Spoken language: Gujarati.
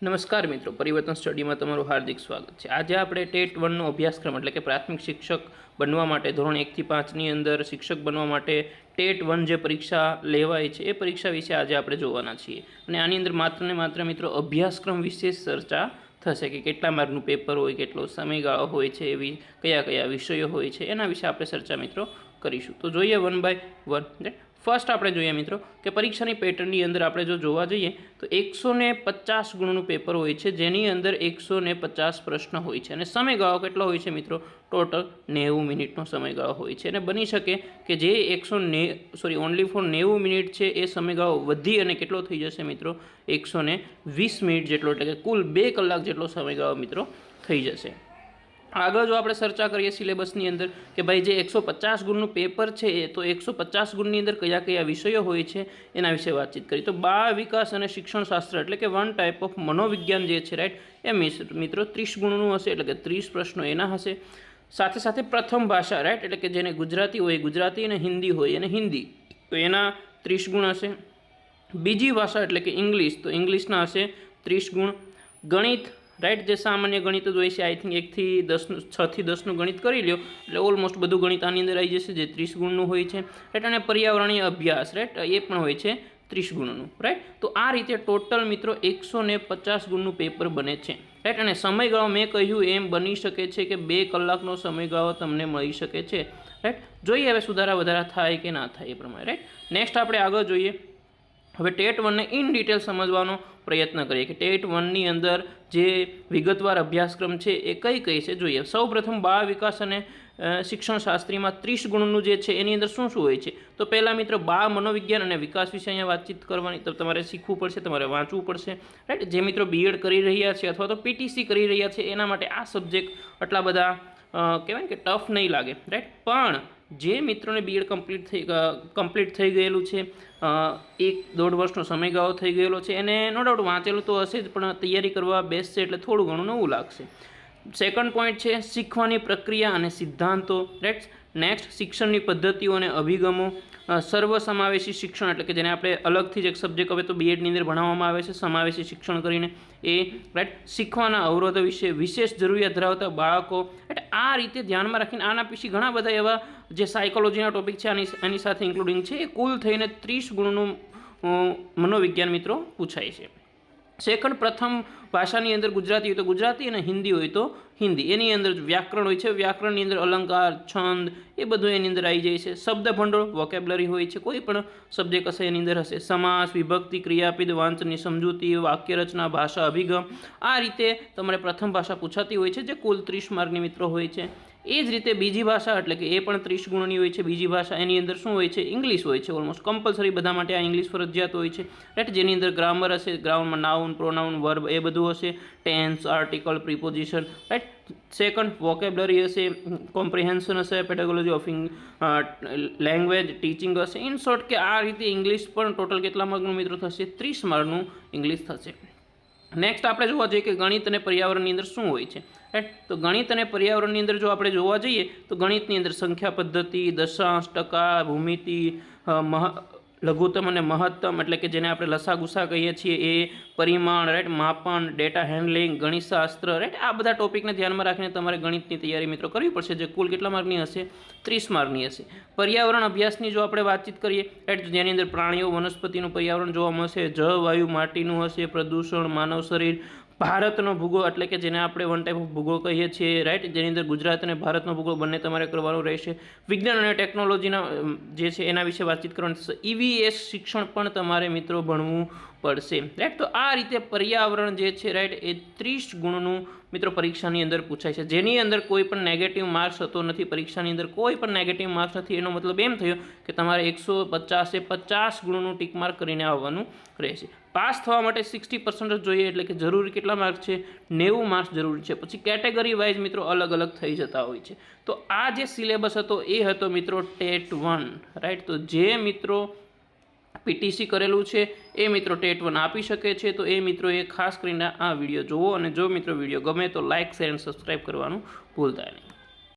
નમસ્કાર મિત્રો, પરિવર્તન સ્ટડીમાં તમારું હાર્દિક સ્વાગત છે. આજે આપણે ટેટ વનનો અભ્યાસક્રમ એટલે કે પ્રાથમિક શિક્ષક બનવા માટે, ધોરણ એકથી પાંચની અંદર શિક્ષક બનવા માટે ટેટ વન જે પરીક્ષા લેવાય છે, એ પરીક્ષા વિશે આજે આપણે જોવાના છીએ. અને આની અંદર માત્ર ને માત્ર મિત્રો, અભ્યાસક્રમ વિશે ચર્ચા થશે કે કેટલા માર્કનું પેપર હોય, કેટલો સમયગાળો હોય છે, એવી કયા કયા વિષયો હોય છે, એના વિશે આપણે ચર્ચા મિત્રો કરીશું. તો જોઈએ વન બાય વન ફર્સ્ટ આપણે જોઈએ મિત્રો કે પરીક્ષાની પેટર્નની અંદર આપણે જો જોવા જઈએ તો એકસો પચાસ ગુણનું પેપર હોય છે, જેની અંદર એકસો પચાસ પ્રશ્ન હોય છે. અને સમયગાળો કેટલો હોય છે મિત્રો? ટોટલ નેવું મિનિટનો સમયગાળો હોય છે. અને બની શકે કે જે એકસો ને સોરી ઓનલી ફોર નેવું મિનિટ છે, એ સમયગાળો વધી અને કેટલો થઈ જશે મિત્રો? એકસો વીસ મિનિટ જેટલો, એટલે કે કુલ બે કલાક જેટલો સમયગાળો મિત્રો થઈ જશે. આગળ જો આપણે ચર્ચા કરીએ સિલેબસની અંદર કે ભાઈ જે એકસો પચાસ ગુણનું પેપર છે એ, તો એકસો પચાસ ગુણની અંદર કયા કયા વિષયો હોય છે એના વિશે વાતચીત કરી. તો બાળ વિકાસ અને શિક્ષણશાસ્ત્ર એટલે કે વન ટાઈપ ઓફ મનોવિજ્ઞાન જે છે રાઈટ એ મિત્રો ત્રીસ ગુણનું હશે એટલે કે ત્રીસ પ્રશ્નો એના હશે. સાથે સાથે પ્રથમ ભાષા રાઈટ એટલે કે જેને ગુજરાતી હોય ગુજરાતી અને હિન્દી હોય અને હિન્દી, તો એના ત્રીસ ગુણ હશે. બીજી ભાષા એટલે કે ઇંગ્લિશ, તો ઇંગ્લિશના હશે ત્રીસ ગુણ. ગણિત રાઈટ જે સામાન્ય ગણિત જ હોય છે આઈ થિંક એકથી દસનું છથી દસનું ગણિત કરી લ્યો, એટલે ઓલમોસ્ટ બધું ગણિત આની અંદર આવી જશે, જે ત્રીસ ગુણનું હોય છે. રાઈટ અને પર્યાવરણીય અભ્યાસ રાઈટ એ પણ હોય છે ત્રીસ ગુણનું રાઈટ તો આ રીતે ટોટલ મિત્રો એકસો ને પચાસ ગુણનું પેપર બને છે. રાઈટ અને સમયગાળો મેં કહ્યું, એમ બની શકે છે કે બે કલાકનો સમયગાળો તમને મળી શકે છે. રાઈટ જોઈએ હવે સુધારા વધારા થાય કે ના થાય એ પ્રમાણે રાઈટ નેક્સ્ટ આપણે આગળ જોઈએ. હવે ટેટ વનને ઇન ડિટેલ સમજવાનો પ્રયત્ન કરીએ કે ટેટ વનની અંદર જે વિગતવાર અભ્યાસક્રમ છે એ કઈ કઈ છે જોઈએ. સૌપ્રથમ બાળ વિકાસ અને શિક્ષણશાસ્ત્રીમાં ત્રીસ ગુણનું જે છે એની અંદર શું શું હોય છે? તો પહેલાં મિત્ર બાળ મનોવિજ્ઞાન અને વિકાસ વિશે અહીંયા વાતચીત કરવાની, તો તમારે શીખવું પડશે, તમારે વાંચવું પડશે રાઈટ જે મિત્રો બીએડ કરી રહ્યા છે અથવા તો પીટીસી કરી રહ્યા છે, એના માટે આ સબ્જેક્ટ આટલા બધા કહેવાય કે ટફ નહીં લાગે રાઈટ પણ જે મિત્રોને બીએડ કમ્પ્લીટ થઈ કમ્પ્લીટ થઈ ગયેલું છે એક દોઢ વર્ષનો સમયગાળો થઈ ગયેલો છે, એને નો ડાઉટ વાંચેલું તો હશે જ, પણ તૈયારી કરવા બેસશે એટલે થોડું ઘણું નવું લાગશે. સેકન્ડ પોઈન્ટ છે, શીખવાની પ્રક્રિયા અને સિદ્ધાંતો રાઈટ નેક્સ્ટ શિક્ષણની પદ્ધતિઓ અને અભિગમો. સર્વસમાવેશી શિક્ષણ એટલે કે જેને આપણે અલગથી જ એક સબ્જેક્ટ હવે તો બીએડની અંદર ભણાવવામાં આવે છે, સમાવેશી શિક્ષણ કરીને. એ રાઈટ શીખવાના અવરોધો વિશે વિશેષ જરૂરિયાત ધરાવતા બાળકો આ રીતે ધ્યાનમાં રાખીને આના પછી ઘણા બધા એવા જે સાયકોલોજીના ટોપિક છે, આની આની સાથે ઇન્ક્લુડિંગ છે, એ કુલ થઈને ત્રીસ ગુણનું મનોવિજ્ઞાન મિત્રો પૂછાય છે. સેકન્ડ પ્રથમ ભાષાની અંદર ગુજરાતી હોય તો ગુજરાતી અને હિન્દી હોય તો હિન્દી. એની અંદર વ્યાકરણ હોય છે, વ્યાકરણની અંદર અલંકાર, છંદ, એ બધું એની અંદર આવી જાય છે. શબ્દ ભંડોળ વોકેબ્લરી હોય છે, કોઈ પણ સબ્જેક્ટ હશે એની અંદર હશે. સમાસ, વિભક્તિ, ક્રિયાપદ, વાંચનની સમજૂતી વાક્ય રચના ભાષા અભિગમ, આ રીતે તમારે પ્રથમ ભાષા પૂછાતી હોય છે, જે કુલ ત્રીસ માર્ગની મિત્રો હોય છે. એ જ રીતે બીજી ભાષા એટલે કે એ પણ ત્રીસ ગુણની હોય છે, બીજી ભાષા એની અંદર શું હોય છે, ઇંગ્લિશ હોય છે ઓલમોસ્ટ કમ્પલસરી બધા માટે આ ઇંગ્લિશ ફરજિયાત હોય છે. રાઈટ જેની અંદર ગ્રામર હશે ગ્રાઉન્ડમાં નાઉન પ્રોનાઉન વર્બ એ બધું હશે tense article preposition right second vocabulary હશે કોમ્પ્રિહેન્શન હશે પેટેગોલોજી ઓફ લેંગ્વેજ ટીચિંગ હશે. ઇન શોર્ટ કે આ રીતે ઇંગ્લિશ પણ ટોટલ કેટલા માર્કનું મિત્રો થશે, ત્રીસ માર્કનું ઇંગ્લિશ થશે. નેક્સ્ટ આપણે જોવા જઈએ કે ગણિત અને પર્યાવરણની અંદર શું હોય છે રાઈટ તો ગણિત અને પર્યાવરણની અંદર જો આપણે જોવા જઈએ, તો ગણિતની અંદર સંખ્યા પદ્ધતિ, દશાંશ ટકા, ભૂમિતિ મહ લઘુત્તમ અને મહત્તમ, એટલે કે જેને આપણે લસા ગુસા કહીએ છીએ, એ પરિમાણ રાઈટ માપન ડેટા હેન્ડલિંગ ગણિતશાસ્ત્ર રાઈટ આ બધા ટોપિકને ધ્યાનમાં રાખીને તમારે ગણિતની તૈયારી મિત્રો કરવી પડશે, જે કુલ કેટલા માર્કની હશે? ત્રીસ માર્કની હશે. પર્યાવરણ અભ્યાસની જો આપણે વાતચીત કરીએ રાઈટ જેની અંદર પ્રાણીઓ વનસ્પતિનું પર્યાવરણ જોવા મળશે જળ વાયુ માટીનું હશે, પ્રદૂષણ, માનવ શરીર ભારતનો ભૂગોળ એટલે કે જેને આપણે વન ટાઈપ ઓફ ભૂગોળ કહીએ છીએ રાઈટ જેની અંદર ગુજરાત અને ભારતનો ભૂગોળ બંને તમારે કરવાનું રહેશે. વિજ્ઞાન અને ટેકનોલોજીના જે છે એના વિશે વાતચીત કરવાની ઈવીએસ શિક્ષણ પણ તમારે મિત્રો ભણવું પડશે. રાઈટ તો આ રીતે પર્યાવરણ જે છે રાઈટ એ ત્રીસ ગુણનું મિત્રો પરીક્ષાની અંદર પૂછાય છે. જેની અંદર કોઈ પણ નેગેટિવ માર્ક્સ હતો નથી, પરીક્ષાની અંદર કોઈ પણ નેગેટિવ માર્ક્સ નથી, એનો મતલબ એમ થયો કે તમારે એકસો પચાસે પચાસ ગુણનું ટીક માર્ક કરીને આવવાનું રહેશે. પાસ થવા માટે સિક્સટી પર્સન્ટ જોઈએ, એટલે કે જરૂરી કેટલા માર્ક છે? નેવું માર્ક્સ જરૂરી છે. પછી કેટેગરી વાઇઝ મિત્રો અલગ અલગ થઈ જતા હોય છે. તો આ જે સિલેબસ હતો, એ હતો મિત્રો ટેટ વન. રાઈટ તો જે મિત્રો પીટીસી કરેલું છે. એ મિત્રો ટેટ વન આપી શકે છે. તો એ મિત્રોએ ખાસ કરીને આ વીડિયો જુઓ અને જો મિત્રો વીડિયો ગમે તો લાઇક શેર અને સબસ્ક્રાઈબ કરવાનું ભૂલતા નહીં.